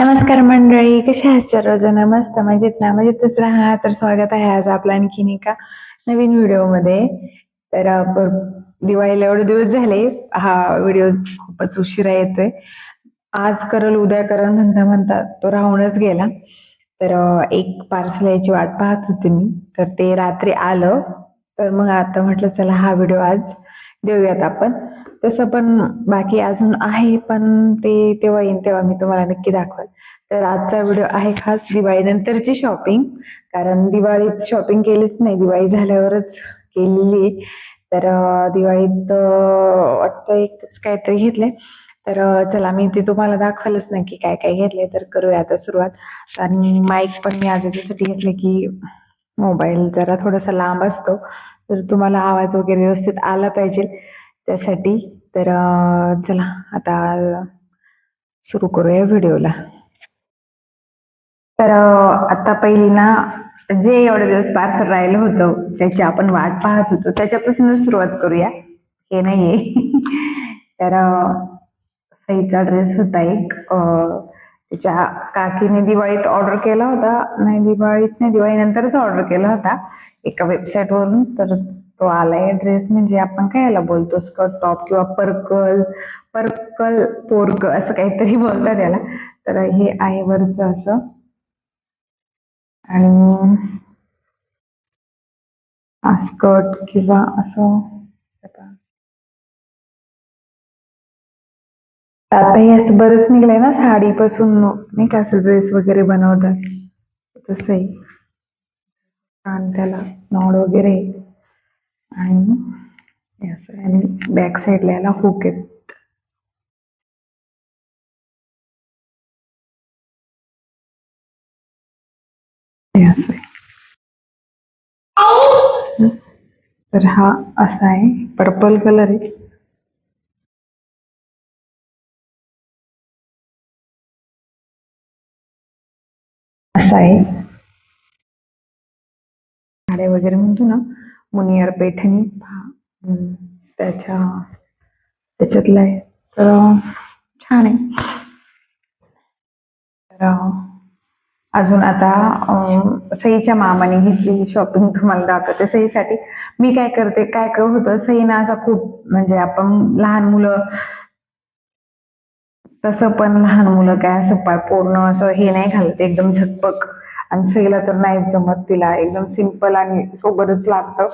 नमस्कार मंडळी कशा आहात सर्वजण? मस्त मजेत ना? मजेतच राहा. तर स्वागत आहे आज आपला आणखीन एका नवीन व्हिडिओमध्ये. तर दिवाळीला एवढे दिवस झाले हा व्हिडिओ खूपच उशिरा येतोय. आज करल उद्या करल म्हणता म्हणता तो राहूनच गेला. तर एक पार्सल याची वाट पाहत होती मी. तर ते रात्री आलं. तर मग आता म्हटलं चला हा व्हिडिओ आज देऊयात आपण. तसं पण बाकी अजून आहे पण ते तेव्हा येईन तेव्हा मी तुम्हाला नक्की दाखवाल. तर आजचा व्हिडिओ आहे खास दिवाळी नंतरची शॉपिंग कारण दिवाळीत शॉपिंग केलीच नाही दिवाळी झाल्यावरच केलेली आहे. तर दिवाळीत वाटतं एकच काहीतरी घेतलंय. तर चला मी ते तुम्हाला दाखवालच नक्की काय काय घेतलंय तर करूया आता सुरुवात. आणि माईक पण मी आज याच्यासाठी घेतले की मोबाईल जरा थोडासा लांब असतो तर तुम्हाला आवाज वगैरे व्यवस्थित आला पाहिजे. त्यासाठी तर चला आता सुरू करूया व्हिडिओला. तर आता पहिली ना जे एवढे दिवस पार्सल राहिलं होतं त्याची आपण वाट पाहत होतो त्याच्यापासूनच सुरुवात करूया. हे नाहीये. तर सईचा ड्रेस होता एक त्याच्या काकीने दिवाळीत ऑर्डर केला होता. नाही दिवाळीत नाही दिवाळीनंतरच ऑर्डर केला होता. एका वेबसाईट वरून तर तो आलाय ड्रेस म्हणजे आपण काय याला बोलतो? स्कर्ट टॉप किंवा पर्कल पर्कल पोर्क असं काहीतरी बोलतात त्याला तर हे आहे वरचं असं. आणि स्कर्ट किंवा असं. आता हे असं बरंच निघलंय ना साडीपासून नाही का असं ड्रेस वगैरे बनवतात. तसंही. छान त्याला नॉड वगैरे. आणि हे आणि बॅक साईडला याला हुक आहेत. आहे. तर हा असा आहे. पर्पल कलर आहे. असा आहे. साड्या वगैरे म्हणतो ना मुनियार पैठणी. त्याच्या त्याच्यातला आहे. तर छान आहे. तर अजून आता सईच्या मामाने घेतलेली शॉपिंग तुम्हाला दाखवते. सईसाठी मी काय करते काय काय होतं सई ना असा खूप म्हणजे आपण लहान मुलं तसं पण लहान मुलं काय असं पूर्ण असं हे नाही घालत एकदम झटपक आणि सईला तर नाहीच जमत तिला. एकदम सिंपल आणि सोबतच लागतं.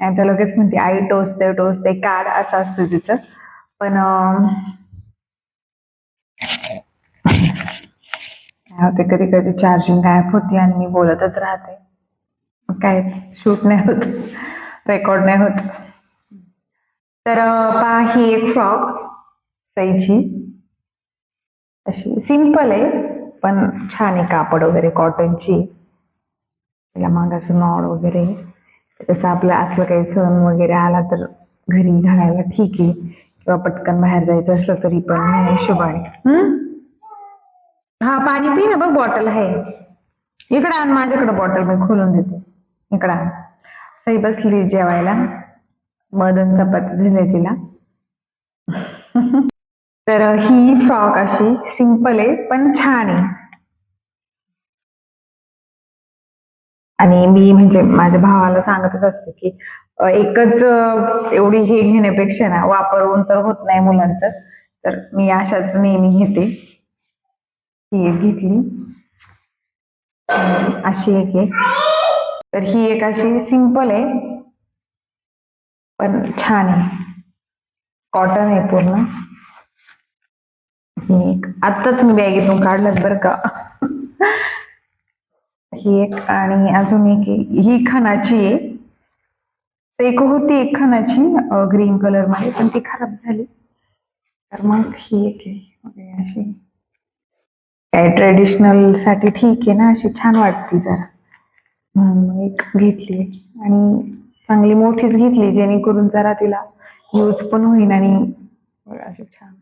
आणि त्या लगेच म्हणते आई टोचते टोचते काढ असं असतं तिचं. पण काय होते कधी कधी चार्जिंग गायब होती आणि मी बोलतच राहते. काय शूट नाही होत. रेकॉर्ड नाही होत. तर अं, पहा ही एक फ्रॉक सईची. अशी सिंपल आहे. पण छान आहे कापड वगैरे कॉटनची त्याला मागाचं नॉड वगैरे. तसं आपलं असलं काही सण वगैरे आला तर घरी घालायला ठीक आहे. किंवा पटकन बाहेर जायचं असलं तरी पण हिशोबाने हा? पाणी पी ना बघ बॉटल आहे. इकडे आण माझ्याकडे बॉटल मी खोलून देते. इकडे आण. सई बसली जेवायला. मदन चपाती दिले तिला. तर ही फ्रॉक अशी सिंपल आहे पण छान आहे. आणि मी म्हणजे माझ्या भावाला सांगतच असते की एकच एवढी हे घेण्यापेक्षा ना वापरून तर होत नाही मुलांचं. तर मी अशाच नेहमी घेते. ही एक घेतली. अशी एक आहे. तर ही एक अशी सिंपल आहे पण छान आहे. कॉटन आहे पूर्ण. आत्ताच मी बॅगेतून काढलं बरं का. ही एक आणि अजून एक ही खणाची आहे. एक होती एक खणाची ग्रीन कलरमध्ये पण ती खराब झाली. तर मग ही एक आहे. अशी. काय ट्रेडिशनलसाठी ठीक आहे ना अशी छान वाटते जरा. म्हणून एक घेतली आणि चांगली मोठीच घेतली जेणेकरून जरा तिला यूज पण होईल आणि अशी छान.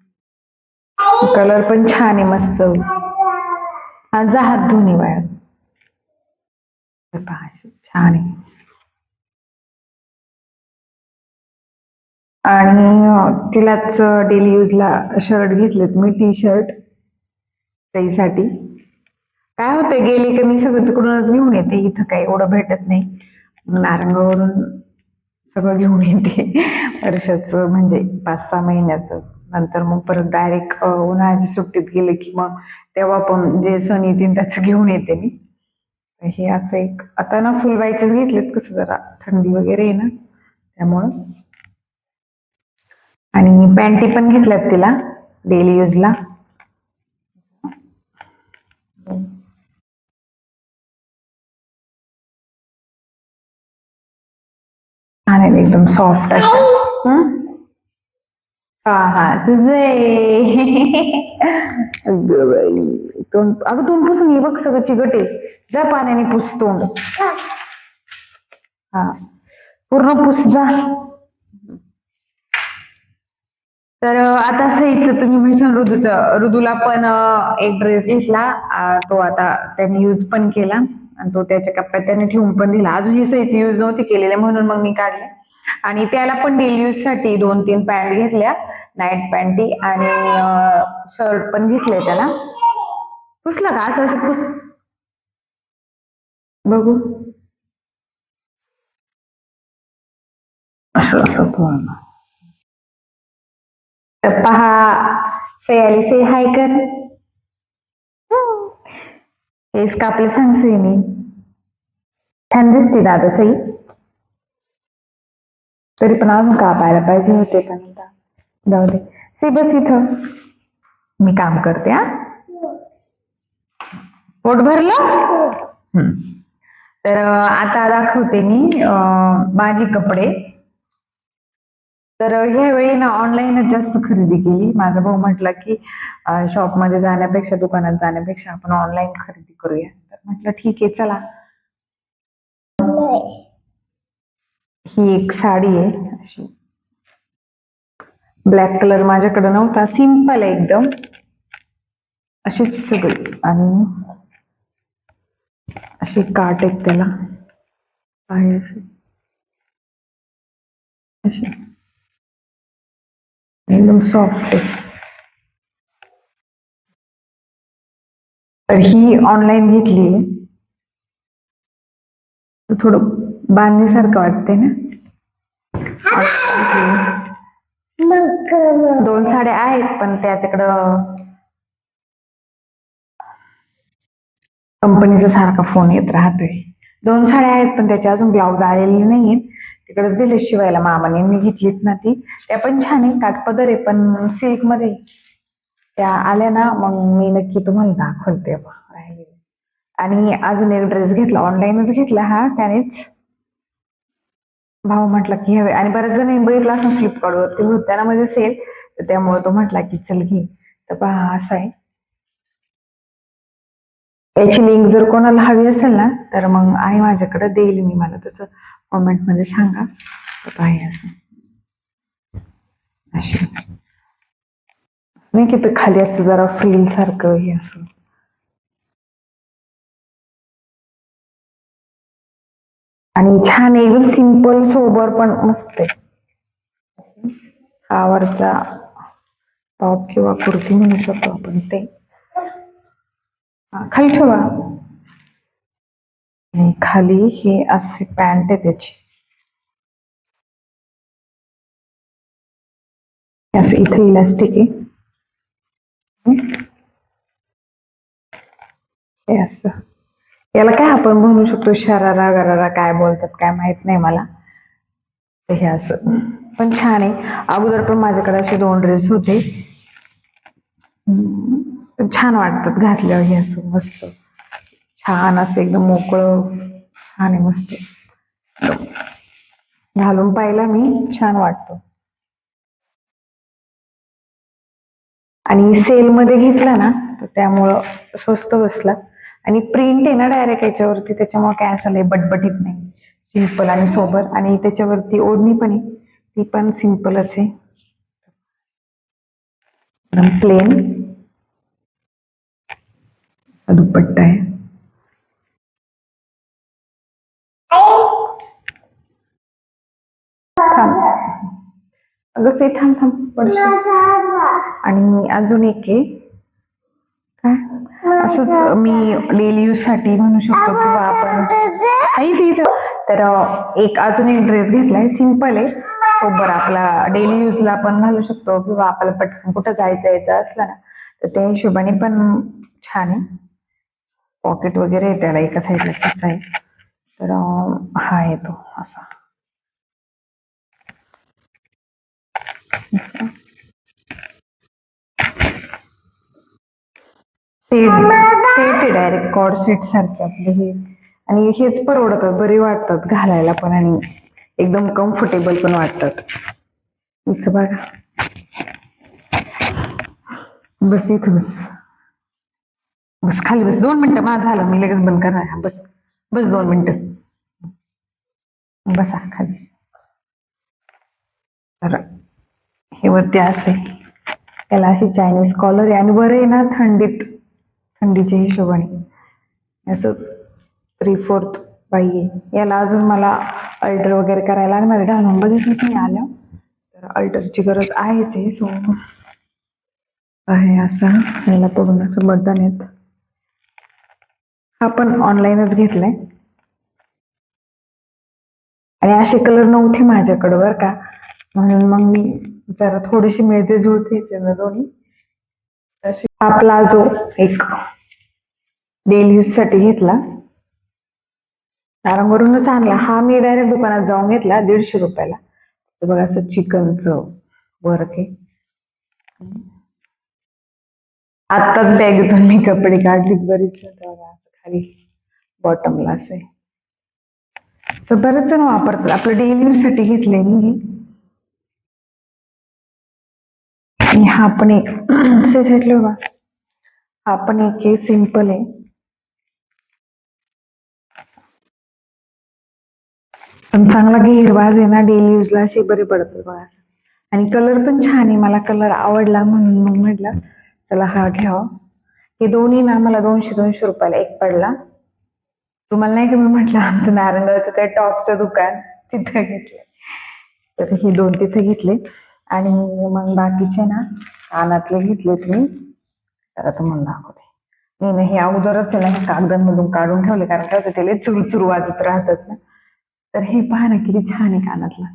कलर पण छान आहे मस्त. हा जा हात धुणे वाया पहा छान आहे. आणि तिलाच डेली यूजला शर्ट घेतलेत मी टी शर्ट सईसाठी काय होतं गेली का मी सगळं तिकडूनच घेऊन येते इथं काही एवढं भेटत नाही. नारंगावरून सगळं घेऊन येते. वर्षाचं म्हणजे पाच सहा महिन्याचं. नंतर मग परत डायरेक्ट उन्हाळ्याच्या सुट्टीत गेले की मग तेव्हा पण जे सण येतील त्याचं घेऊन येते मी. हे असं एक आता ना फुलबाईचेच घेतलेत कसं जरा थंडी वगैरे आहे ना त्यामुळं. आणि पॅन्टी पण घेतल्यात तिला डेली यूजला छान एकदम सॉफ्ट अशा. हा हा तुझे. अगं बाई तोंड अगं तोंड पुसून ये बघ सगळं चिकट आहे. जा पाण्याने पुस तोंड. हा. पूर्ण पुस जा. तर आता सईचं तुम्ही म्हणशाल ऋतूचं ऋतूला पण एक ड्रेस घेतला. तो आता त्याने यूज पण केला. आणि तो त्याच्या कप्प्यात त्याने ठेवून पण दिला. अजून ही सईची यूज नव्हती केलेली म्हणून मग मी काढले. आणि त्याला पण डेली यूजसाठी दोन तीन पॅन्ट घेतल्या. नाईट पॅन्टी आणि शर्ट पण घेतले त्याला. पुसला का असं असं पुस. बघू. असं असं तर पहा सयाली से हाय कर. हेच कापले सांग मी. छान दिसते दादा सई. तरी पण अजून कापायला पाहिजे होते पण आता. जाऊ दे. सी बस इथं. मी काम करते हा? पोट भरलं? तर आता दाखवते मी माझे कपडे. तर ह्यावेळी ना ऑनलाईनच जास्त खरेदी केली. माझा भाऊ म्हटला की शॉपमध्ये जाण्यापेक्षा दुकानात जाण्यापेक्षा आपण ऑनलाईन खरेदी करूया. तर म्हटलं ठीक आहे चला. ही एक साडी अशी. ब्लॅक कलर माझ्याकडे नव्हता सिंपल आहे एकदम. अशीच सगळी. आणि काट एकदम सॉफ्ट आहे. तर ही ऑनलाईन घेतली. थोडं वाटते ना? दोन साड्या आहेत पण त्या तिकडं कंपनीचा सारखा फोन येत राहतोय. दोन साड्या आहेत पण त्याच्या अजून ब्लाऊज आलेले नाहीत तिकडेच दिले शिवायला मामाने मी घेतलीत ना ती. त्या पण छान आहे काठपदर आहे पण सिल्कमध्ये त्या आल्या ना मग मी नक्की तुम्हाला दाखवते आणि अजून एक ड्रेस घेतला ऑनलाईनच घेतला हा त्यानेच. भाऊ म्हटला की हवे आणि बऱ्याच जण बघितला असं फ्लिपकार्टवरती होत्या ना म्हणजे सेल तर त्यामुळे तो म्हटला की चल घे. तर पहा असं आहे. याची लिंक जर कोणाला हवी असेल ना तर मग आहे माझ्याकडे देईल मी मला तसं कॉमेंटमध्ये सांगा. तर आहे असं. अशी. नाही की ते खाली असतं जरा फ्रील सारखं हे असं. आणि छान एकदम सिंपल सोबर पण मस्त आहे. हा वरचा टॉप किंवा कुर्ती म्हणू शकतो आपण ते. खाली ठेवा. आणि खाली हे असे पॅन्ट आहे त्याची असं इथे इलास्टिक आहे. हे असं. याला काय आपण म्हणू शकतो शरारा गरारा काय बोलतात काय माहीत नाही मला. हे असं. पण छान आहे. अगोदर पण माझ्याकडे असे दोन ड्रेस होते. छान वाटतात घातल्यावर हे असं मस्त. छान असं एकदम मोकळं छान आहे मस्त. घालून पाहिला मी छान वाटतो. आणि सेलमध्ये घेतला ना तर त्यामुळं स्वस्त बसला. आणि प्रिंट आहे ना डायरेक्ट याच्यावरती त्याच्यामुळे काय असं लय बटबटीत नाही. सिंपल आणि सोबर आणि त्याच्यावरती ओढणी पण आहे. ती पण सिंपलच आहे प्लेन दुपट्टा आहे. थांब. अगं से थांब थांब. पडशील. आणि अजून एक आहे. असंच मी डेली यूजसाठी म्हणू शकतो किंवा आपण नाही तिथं तर एक अजून एक ड्रेस घेतलाय. सिंपल आहे. सोबर आपला डेली यूजला पण घालू शकतो. किंवा आपल्याला पटकन कुठं जायचं यायचं असलं ना तर त्या हिशोबाने पण छान आहे. पॉकेट वगैरे आहे त्याला एका साईडला कसा आहे. तर हा येतो असा. सेट सेट आहे डायरेक्ट कॉड सेट सारखे आपले हे. आणि हेच परवडतात बरे वाटतात घालायला पण आणि एकदम कम्फर्टेबल पण वाटतात. इथं बघा. बस इथं बस. बस खाली बस. दोन मिनिटं माझं झालं मी लगेच बंद करणार बस बस दोन मिनिटं. बसा खाली. तर हे वरती असे त्याला अशी चायनीज कॉलर आहे. आणि बरं आहे ना थंडीत थंडीच्या हिशोबाने. असं थ्री फोर्थ बाई आहे. याला अजून मला अल्टर वगैरे करायला आणि मला घालून बघितलं नाही आलं. तर अल्टरची गरज आहेच आहे. सो आहे असं. याला तोडून असं बटन येत हा पण ऑनलाईनच घेतलाय. आणि असे कलर नव्हते माझ्याकडे बरं का. म्हणून मग मी जरा थोडीशी मिळते जुळतेच आहे ना दोन्ही. तशी हा प्लाझो एक डेली यूजसाठी घेतला. नारंगवरूनच आणला. हा मी डायरेक्ट दुकानात जाऊन घेतला दीडशे रुपयाला. बघा असं चिकनचं वर्क आहे. आत्ताच बॅगेतून मी कपडे काढली बरीच. बघा खाली बॉटमला असे तर बरेच जण वापरतात. आपलं डेली यूजसाठी साठी मी. हा पण एक साईडला बघा. हा पण एक आहे सिंपल आहे. पण चांगला घेरवाज आहे ना डेली यूजला असे बरे पडतात बघा. आणि कलर पण छान आहे मला कलर आवडला म्हणून मग म्हटलं चला हा घ्यावा. हे दोन्ही ना मला दोनशे दोनशे रुपयाला एक पडला. तुम्हाला नाही का मी म्हटलं आमचं नारायणगावचं काय टॉपचं दुकान तिथं घेतलं तर हे दोन तिथे घेतले. आणि मग बाकीचे ना कानातले घेतले तुम्ही तर आता मला दाखवते. मी ना हे अगोदरच आहे ना हे कागदांमधून काढून ठेवले कारण काय होतं त्याला चुरचुर वाजत राहतात ना. तर हे पहा ना किती छान आहे कानातला.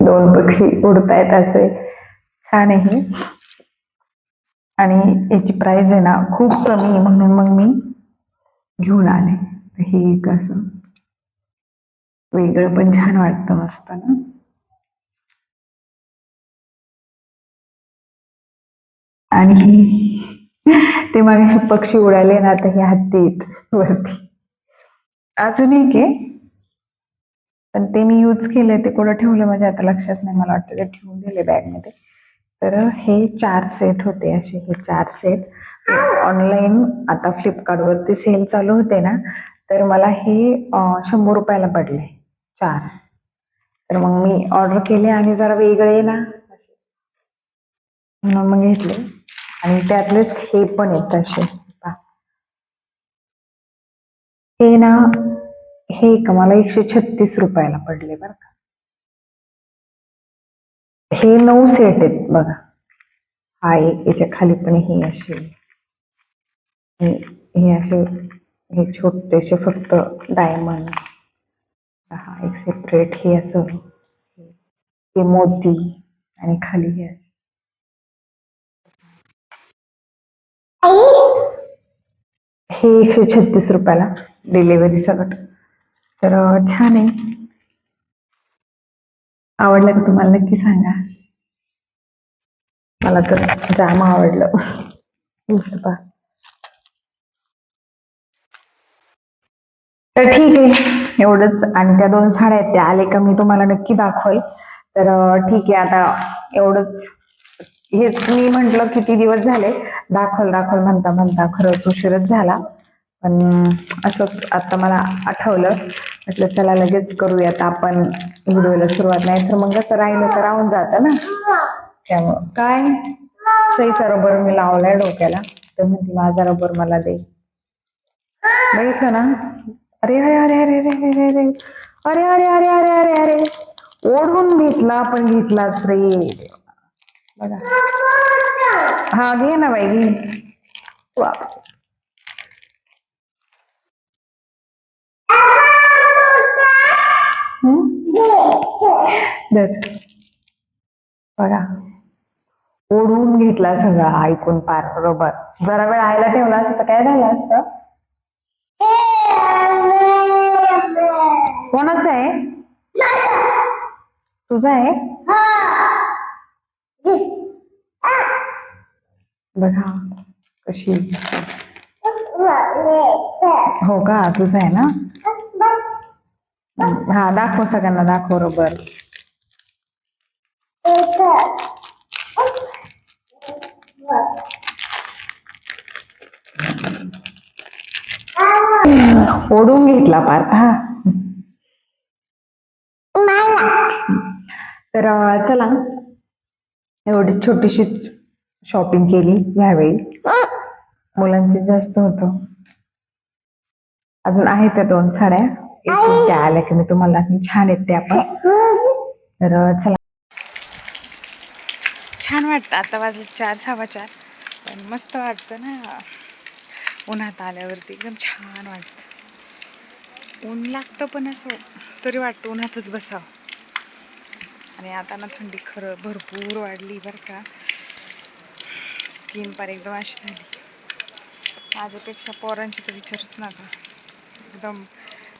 दोन पक्षी उडतायत असे. छान आहे आणि याची प्राइस आहे ना खूप कमी आहे म्हणून मग मी घेऊन आले. तर हे एक असं वेगळं पण छान वाटतं मस्त ना. आणि ते मागे पक्षी उडाले ना आता हे हत्तीत वरती. अजून एक आहे. पण ते मी यूज केले ते कुठं ठेवलं म्हणजे आता लक्षात नाही मला वाटतं ते ठेवून दिले बॅगमध्ये. तर हे चार सेट होते असे हे चार सेट ऑनलाईन आता फ्लिपकार्टवरती सेल चालू होते ना तर मला हे शंभर रुपयाला पडले चार. तर मग मी ऑर्डर केले आणि जरा वेगळे ना. म्हणून मग घेतले. आणि त्यातलेच हे पण येत असे. हे ना हे का मला एकशे छत्तीस रुपयाला पडले बरं का. हे नऊ सेट आहेत बघा. हा एक याच्या खाली पण हे असे. हे हे असे हे छोटेसे फक्त डायमंड हा एक सेपरेट हे असं. हे मोती आणि खाली हे असं. हे एकशे छत्तीस रुपयाला डिलिव्हरी सगळं तर छान आहे. आवडलं का तुम्हाला? नक्की सांगा. मला तर जाम आवडलं. तर ठीक आहे. एवढंच. आणि त्या दोन साड्या आहेत त्या आले का मी तुम्हाला नक्की दाखवेल. तर ठीक आहे. आता एवढंच. हेच मी म्हंटल किती दिवस झाले दाखल दाखल म्हणता म्हणता खरंच उशीरच झाला पण असं आता मला आठवलं म्हटलं चला लगेच करूयात आपण व्हिडिओला सुरुवात नाही तर मग कसं राहिलं तर राहून जातं ना त्यामुळं काय सईचा रबर मी लावलाय डोक्याला तर म्हणते माझा रबर मला दे बघितलं ना अरे अरे अरे अरे अरे अरे अरे अरे अरे अरे अरे अरे अरे ओढून घेतला पण घेतलाच रे बघा. हा घे ना बाई घे. वा. बघा. ओढून घेतला सगळा ऐकून पार बरोबर. जरा वेळ आयला ठेवला असतं तर काय झालं असतं? कोणाचं आहे? तुझा आहे? बघा कशी हो का? तुझा आहे ना? हा दाखव सगळ्यांना दाखव बरोबर. ओढून घेतला पार हा तर चला. एवढी छोटीशी शॉपिंग केली यावेळी. मुलांची जास्त होतं. अजून आहेत त्या दोन साड्या. त्या आल्या की मी तुम्हाला. छान आहेत त्या पण. तर चला. छान वाटतं. आता वाजले चार सव्वा चार. पण मस्त वाटतं ना. उन्हात आल्यावरती एकदम छान वाटतं. ऊन लागतं पण असं. तरी वाटतं उन्हातच बसावं. आणि आता ना थंडी खरं भरपूर वाढली बरं का. स्किन पार एकदम अशी झाली. माझ्यापेक्षा पोरांची तर विचारूच नका. एकदम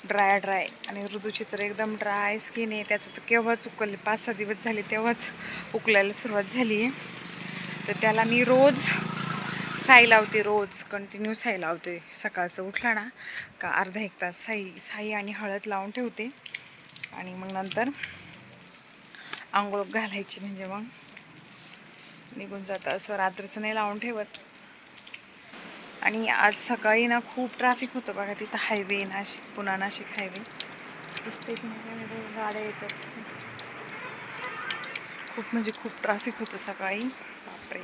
ड्राय ड्राय आणि ऋतूची तर एकदम ड्राय स्किन आहे. त्याचं तर केव्हाच उकलले? पाच सहा दिवस झाले तेव्हाच उकलायला सुरुवात झाली. आहे तर त्याला मी रोज साई लावते रोज. कंटिन्यू साई लावते. सकाळचं उठला ना का अर्धा एक तास साई साई आणि हळद लावून ठेवते. आणि मग नंतर आंघोळ घालायची म्हणजे मग निघून जातं. असं रात्रीचं नाही लावून ठेवत. आणि आज सकाळी ना खूप ट्रॅफिक होतं बघा. तिथं हायवे नाशिक पुन्हा नाशिक हायवे दिसते नाही गाड्या येतात. खूप म्हणजे खूप ट्रॅफिक होतं सकाळी. बापरे.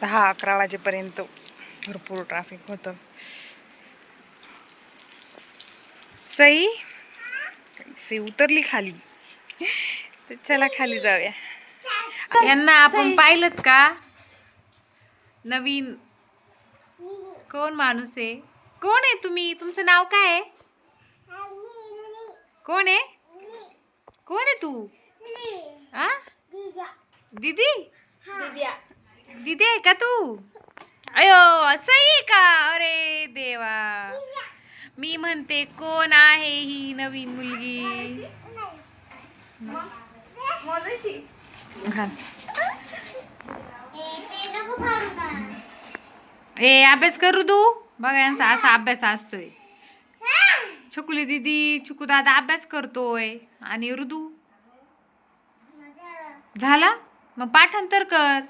दहा अकरा वाजेपर्यंत भरपूर ट्रॅफिक होतं. सई सई उतरली खाली. चला खाली जाऊया. यांना आपण पाहिलं का? नवीन. कोण माणूस आहे? कोण आहे तुम्ही? तुमचं नाव काय आहे? कोण आहे? कोण आहे तू? आ? दीदी? दीदी आहे का तू? अयो असं आहे का? अरे देवा. मी म्हणते कोण आहे ही नवीन मुलगी? घाल. ए अभ्यास करू तू? बघा यांचा असा अभ्यास असतोय. छकुली दीदी छकू दादा अभ्यास करतोय. आणि ऋदू झाला? मग पाठांतर कर.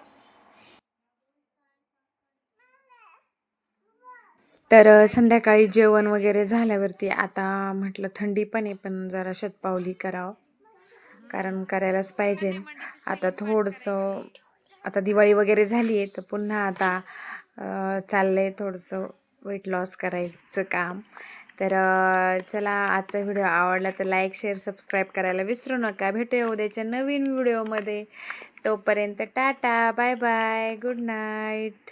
तर संध्याकाळी जेवण वगैरे झाल्यावरती आता म्हटलं थंडी पण आहे पण जरा शतपावली करावं. कारण करायलाच पाहिजे. आता थोडंसं आता दिवाळी वगैरे झाली आहे तर पुन्हा आता चाललं आहे थोडंसं वेट लॉस करायचं काम. तर चला आजचा व्हिडिओ आवडला तर लाईक शेअर सबस्क्राईब करायला विसरू नका. भेटूया उद्याच्या नवीन व्हिडिओमध्ये. तोपर्यंत tata bye bye good night